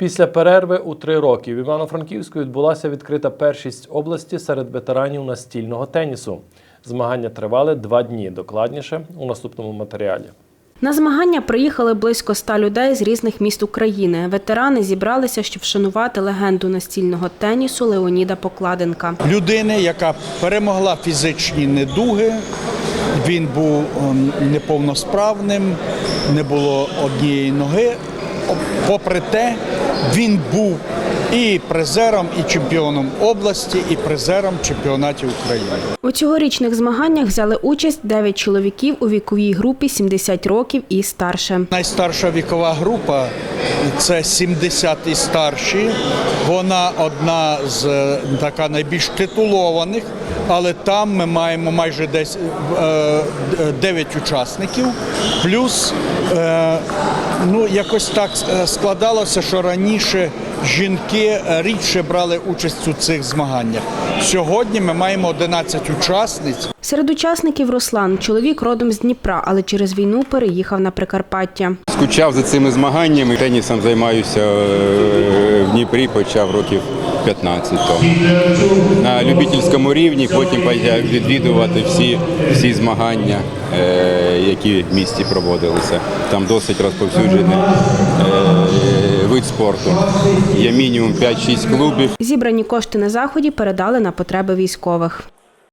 Після перерви у три роки в Івано-Франківську відбулася відкрита першість області серед ветеранів настільного тенісу. Змагання тривали два дні. Докладніше у наступному матеріалі. На змагання приїхали близько ста людей з різних міст України. Ветерани зібралися, щоб вшанувати легенду настільного тенісу Леоніда Покладенка. людини, яка перемогла фізичні недуги. Він був ем, неповносправним, не було однієї ноги. Попри те, він був і призером, і чемпіоном області, і призером чемпіонатів України. У цьогорічних змаганнях взяли участь 9 чоловіків у віковій групі 70 років і старше. Найстарша вікова група це 70 і старші. Вона одна з е, така найбільш титулованих, але там ми маємо майже десь е, 9 учасників. Плюс е, ну якось так е, складалося, що раніше жінки е, рідше брали участь у цих змаганнях. Сьогодні ми маємо 11 учасниць. Серед учасників Руслан, чоловік родом з Дніпра, але через війну переїхав на Прикарпаття. Скучав за цими змаганнями. Тенісом займаюся е, в Дніпрі, почав років 15 тому. На любительському рівні, потім почав відвідувати всі, всі змагання, е, які в місті проводилися. Там досить розповсюджений е, вид спорту. Є мінімум 5-6 клубів. Зібрані кошти на заході передали на потреби військових.